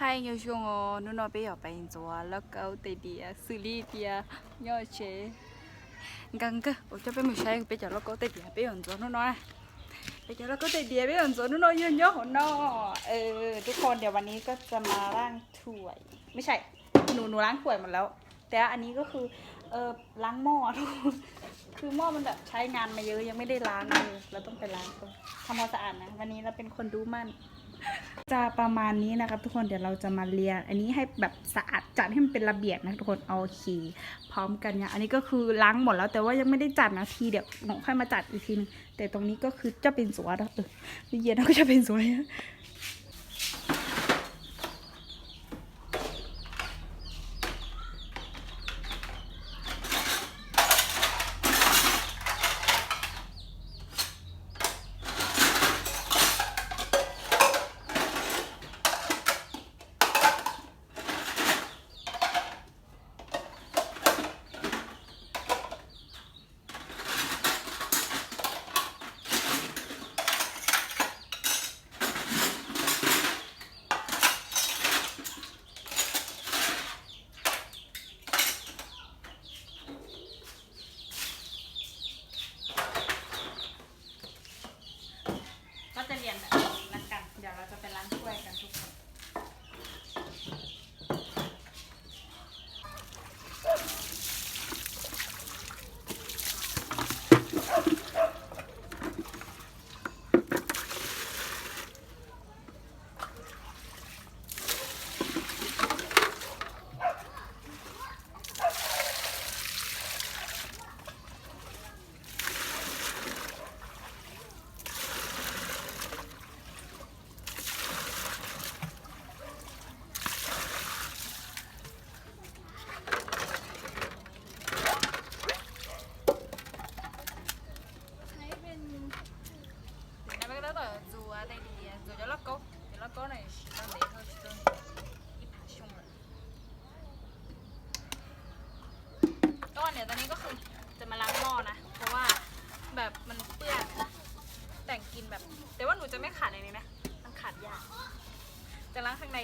嗨，有熊哦，侬那边要白人做啊，老高弟弟啊，xử lý đi à, nhỏ chế. Gần cơ, ủa cho bé mình sai, bây giờ nó có tay đi bé ổn rồi nó nói. Bây giờ nó có tay đi bé ổn rồi nó nói nhớ nhớ hồn nó. เออทุกคนเดี๋ยววันนี้ก็จะมาล้างถ้วย ไม่ใช่ หนูหนูล้างถ้วยหมดแล้ว แต่อันนี้ก็คือเออล้างหม้อ ทุกคนคือหม้อมันแบบใช้งานมาเยอะยังไม่ได้ล้างเลยเราต้องไปล้างก่อนทำความสะอาดนะ วันนี้เราเป็นคนดูมั่น จะประมาณนี้นะครับทุกคนเดี๋ยวเราจะมาเรียนอันนี้ให้แบบสะอาดจัดให้มันเป็นระเบียบนะทุกคนโอเคพร้อมกันเนี่ยอันนี้ก็คือล้างหมดแล้วแต่ว่ายังไม่ได้จัดนะทีเดี๋ยวหนูค่อยมาจัดอีกทีนึงแต่ตรงนี้ก็คือจะเป็นสวนนะเออเย็นแล้วก็จะเป็นสวน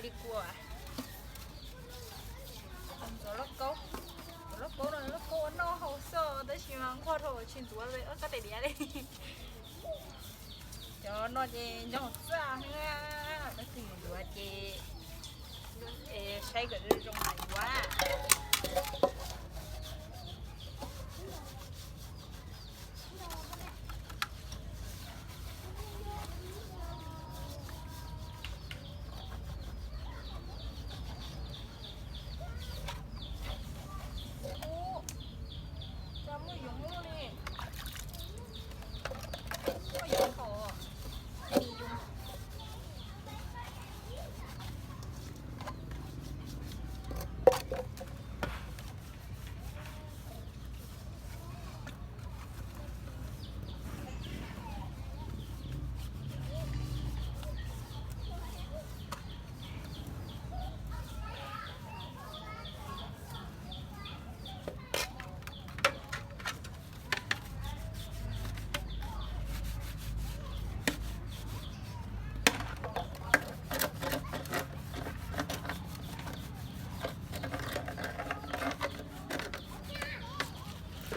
ล้างข้างในดีกว่าจะล็อกก็ nó cố rồi nó cố nó hồ sơ tới chỉ mang qua thôi chuyên túa rồi ớt cái đĩa đi cho nó gì cho một xa ha cái gì đùa chị ê say cái trong này quá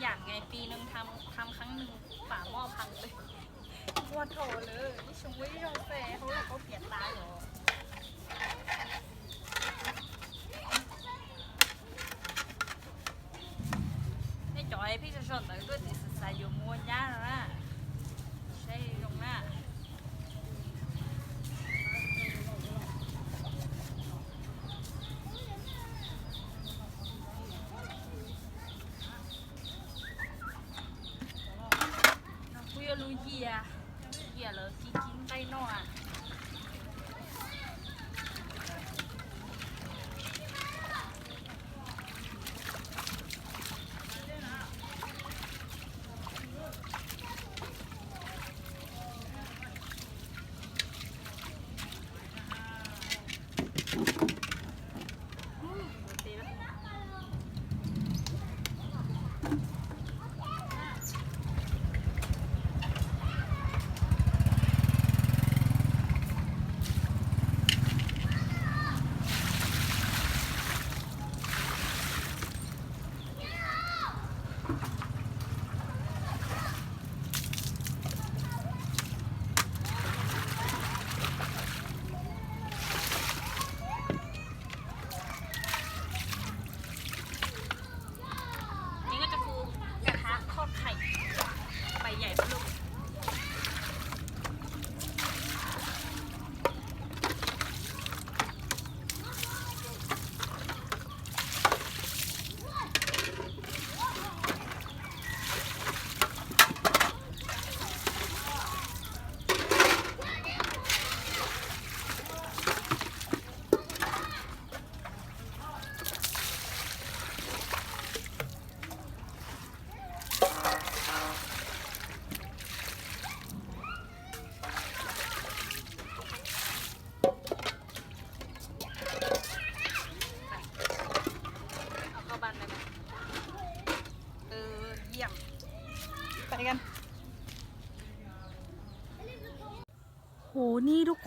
อย่างไงปีหนึ่งทำทำครั้งหนึ่งฝาหม้อพังเลยวัวโถเลยนี่ชงไว้ที่เราแฟเขาเราก็เปลี่ยนตาเหรอ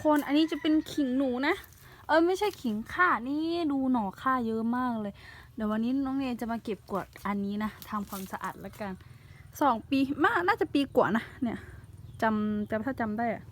คนอันนี้จะเป็นขิงหนูนะ เออไม่ใช่ขิงข่านี่ดูหน่อข่าเยอะมากเลย เดี๋ยววันนี้น้องเนยจะมาเก็บกวดอันนี้นะทำความสะอาดละกันสองปีมากน่าจะปีกว่านะเนี่ยจำจำถ้าจำได้อะ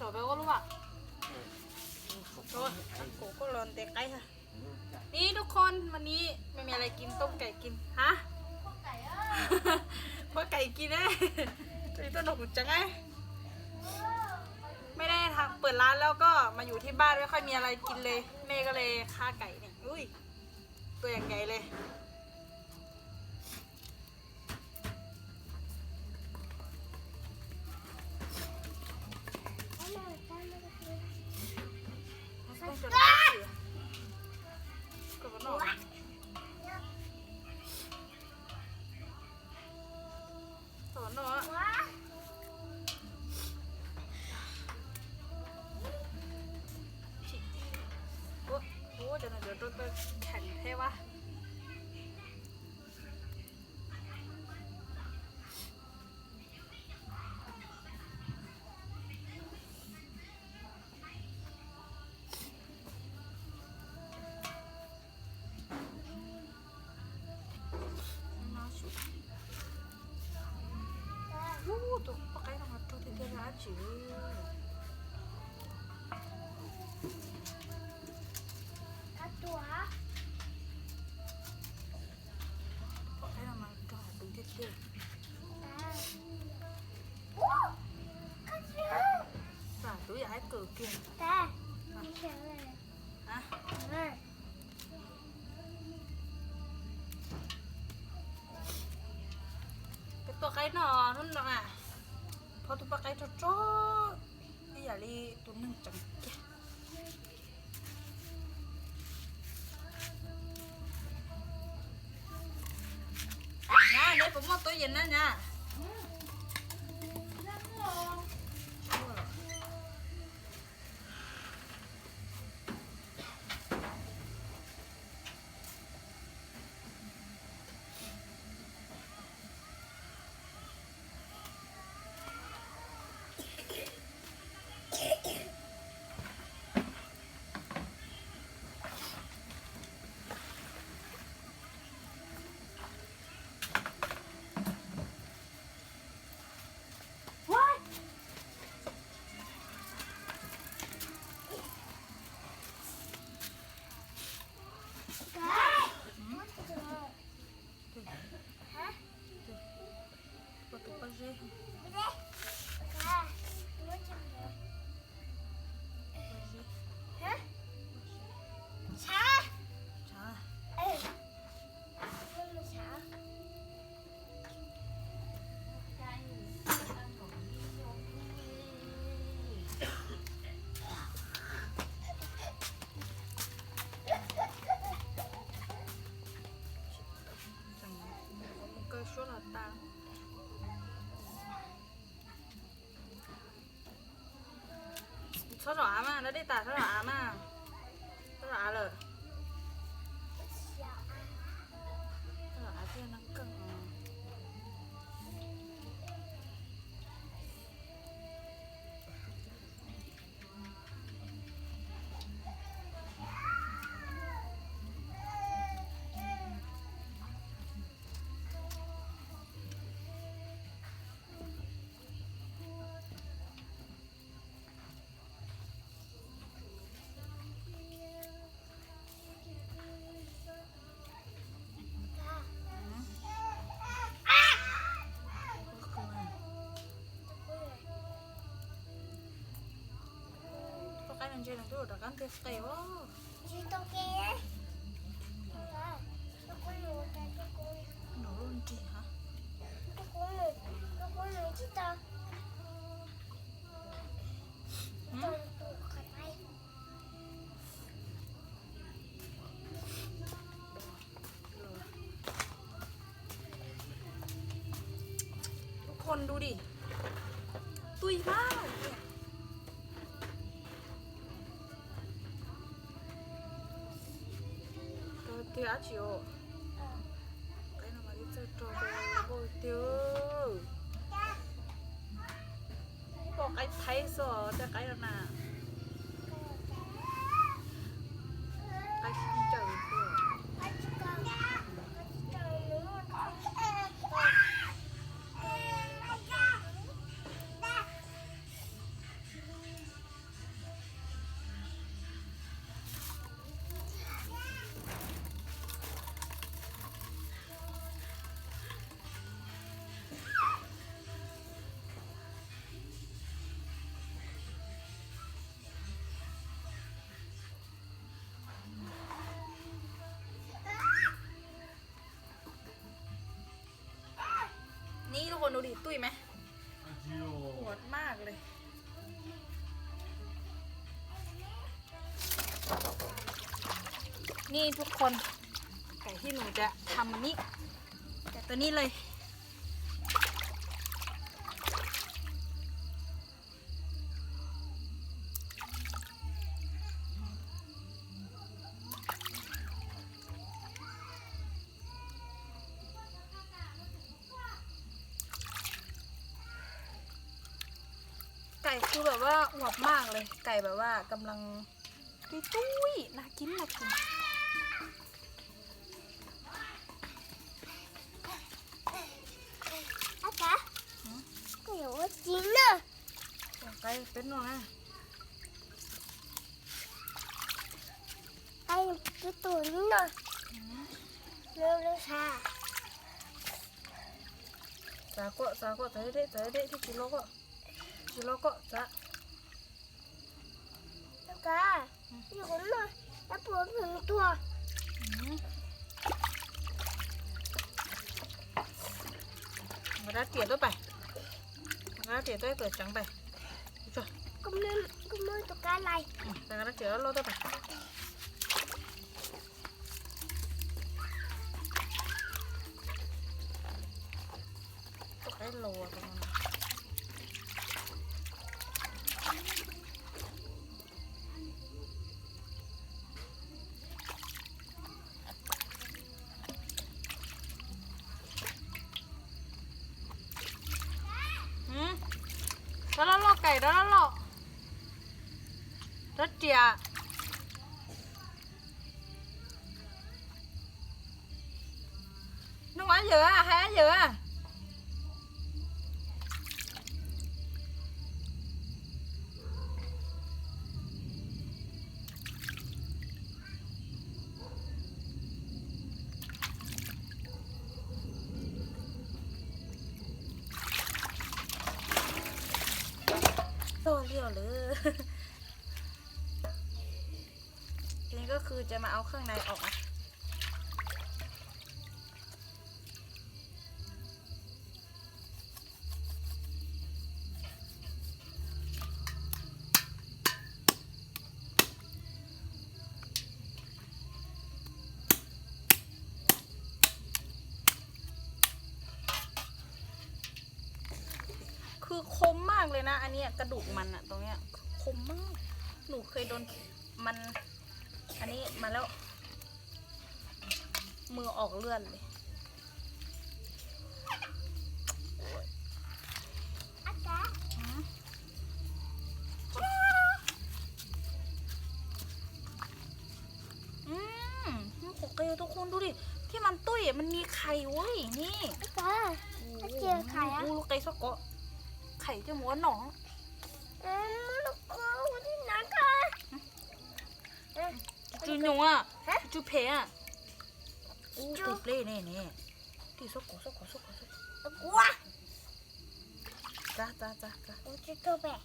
ก็จบไปก็รู้อะโอ้โกก็ร้อนเด็กไก่ค่ะนี่ทุกคนวันนี้ไม่มีอะไรกินต้มไก่กินฮะเพราะไก่กินแน่จะต้นดอกหุ่จังไงไม่ได้ทำเปิดร้านแล้วก็มาอยู่ที่บ้านไม่ค่อยมีอะไรกินเลยแม่ก็เลยฆ่าไก่เนี่ยอุ้ยตัวอย่างใหญ่เลย เดี๋ยวนะเดี๋ยวตัวแข็งเท่วะน่า ชุดโอ้ตัวปากไก่ทำมาตัวเท่ๆนะจิ๋วปาไก่ทำมาตัวดูเท่ๆสาธุอย่าให้เกิดเกินฮะนะเออ cái tua cái nọ nó nọ à thôi tụi bác เย็ เขาชอบอา嘛เขาได้แต่เขาชอบอา嘛เขาชอบอาเลย Angel, nag-order kan test kayo. Mà đi chơi trò về bồi tiêu có cái thấy sợ cho cái đó nè คนดูดิตุ้ยไหมปวดมากเลย นี่ทุกคนไก่ที่หนูจะทำมันนี้ แต่ตัวนี้เลย ไก่แบบว่ากำลังตุ้ยตุ้ยๆน่ากินน่ากินอาจารย์ก็อยู่ว่าจริงนะไก่เป็นหน่อยไอ้ตัวตัวนี้นะเร็วเลยค่ะจ้าก็จ้าก็เตะเด็เตะเด็ที่กิโลก็กิโลก็จ้า แล้วก็อยู่คนน่ะแล้วผมถึงตัวมาได้เตี๋ยตัวไปมาได้เตี๋ยตัวเปิดจังไปจ้ะก็ไม่ก็ไม่ตัวการอะไรแต่ก็ได้เตี๋ยแล้วตัวไปตัวไอ้โลตรงนั้น จะมาเอาเครื่องในออกนะคือคมมากเลยนะ อันนี้กระดูกมันอะตรงเนี้ยคมมาก หนูเคยโดนมัน อันนี้มาแล้ว มือออกเลือดเลยอาจารย์อืมมันโอเคทุกคนดูดิ ที่มันตุ้ยอะมันมีไข่เว้ยนี่อาจารย์ถ้าเจอไข่อะอู้ลูกไก่สกะไข่จะหมูหนอง เอ็มลูกกูที่ไหนกันเอ๊ะ จูหนูอะฮะจูเพอะอู้จูติดเล่เนี่ยเนี่ยที่สกะสกะสกะสกะกลัวจ้าจ้าจ้าจ้าโอ้จะตัวแบก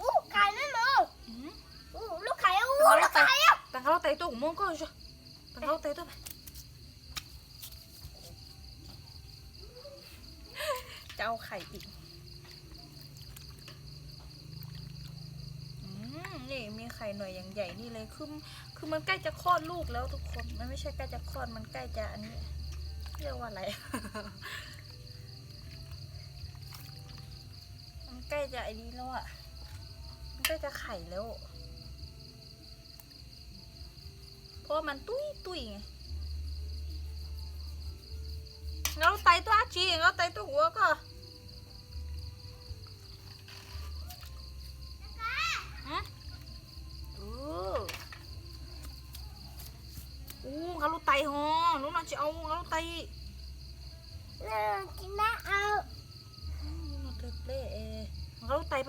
อู้ไข่นั่นเหรออืมอู้ลูกไข่อะอู้ลูกไข่อะตังเขาไตตัวหมูก็จ้ะตังเขาไตตัวไปจะเอาไข่อีกอืมนี่มีไข่หน่วยอย่างใหญ่นี่เลยคือ คือมันใกล้จะคลอดลูกแล้วทุกคน มันไม่ใช่ใกล้จะคลอด มันใกล้จะอันนี้ เรียกว่าอะไร มันใกล้จะไอ้นี้แล้วอะ มันใกล้จะไข่แล้ว เพราะมันตุ้ยตุ้ยไงเราไตตัวจีเราไตตัวหัวก็ ยเราจะไม่เอาเกล็ดเล่เอเราไตไป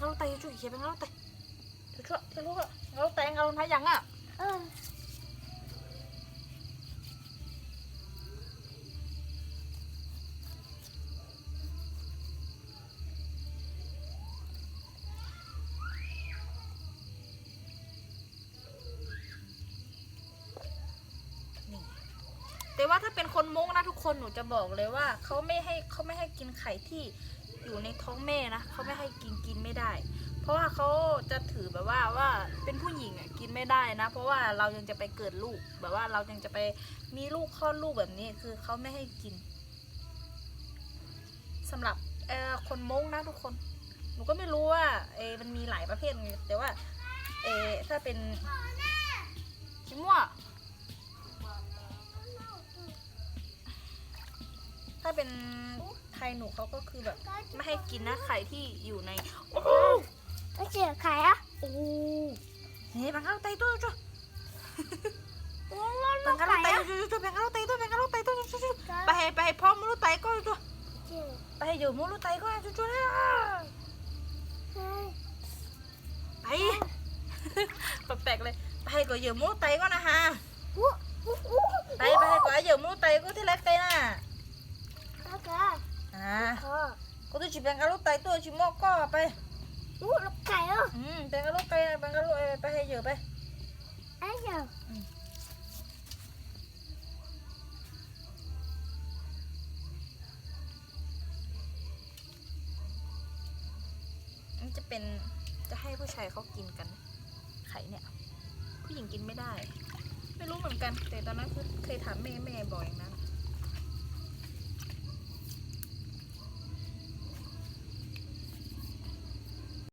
เราไตช่วยเขียนไปเราไตช่วยช่วยลูกเราไตเราทายังอะ คนหนูจะบอกเลยว่าเขาไม่ให้เขาไม่ให้กินไข่ที่อยู่ในท้องแม่นะเขาไม่ให้กินกินไม่ได้ เพราะว่าเขาจะถือแบบว่าว่าเป็นผู้หญิงอะกินไม่ได้นะ เพราะว่าเรายังจะไปเกิดลูก แบบว่าเรายังจะไปมีลูกคลอดลูกแบบนี้คือเขาไม่ให้กินสำหรับเอ่อคนมงนะทุกคนหนูก็ไม่รู้ว่าเอมันมีหลายประเภทไงแต่ว่าเออถ้าเป็นชิมั่ว ถ้าเป็นไทยหนูเขาก็คือแบบไม่ให้กินนะไข่ที่อยู่ใน โอ้โหแล้วเจอไข่อะโอ้โหเฮ้ยบังคับไตตัวจ้ะโอ้แล้วลูบังกคับไข่ไตอะตัวจ้ะบังคับไตตัวบังคับไตตัวจ้ะไปให้ไปให้พ่อมูรู้ไตก็จ้ะเจอไปให้เดี๋ยวมูรู้ไตก็จ้ะจ้ะเฮ้ยไปแปลกๆเลยไปให้ก่อนเดี๋ยวมูรู้ไตก็นะฮะอู้อู้อู้ไปไปให้ก่อนเดี๋ยวมูรู้ไตก็ที่เล็กไกน่ะ แล้วก็อ่าคอก็ตัวจิบังคับรู้ไตตัวจิมอก็ไปอู้ลูกไข่อะอืมบังคับรู้ไตบังคับรู้ไปให้เดี๋ยวไปอไอ้เจ้ามันจะเป็นจะให้ผู้ชายเขากินกัน ไข่เนี่ย ผู้หญิงกินไม่ได้ ไม่รู้เหมือนกัน แต่ตอนนั้นคือเคยถามแม่แม่บอกอย่างนั้น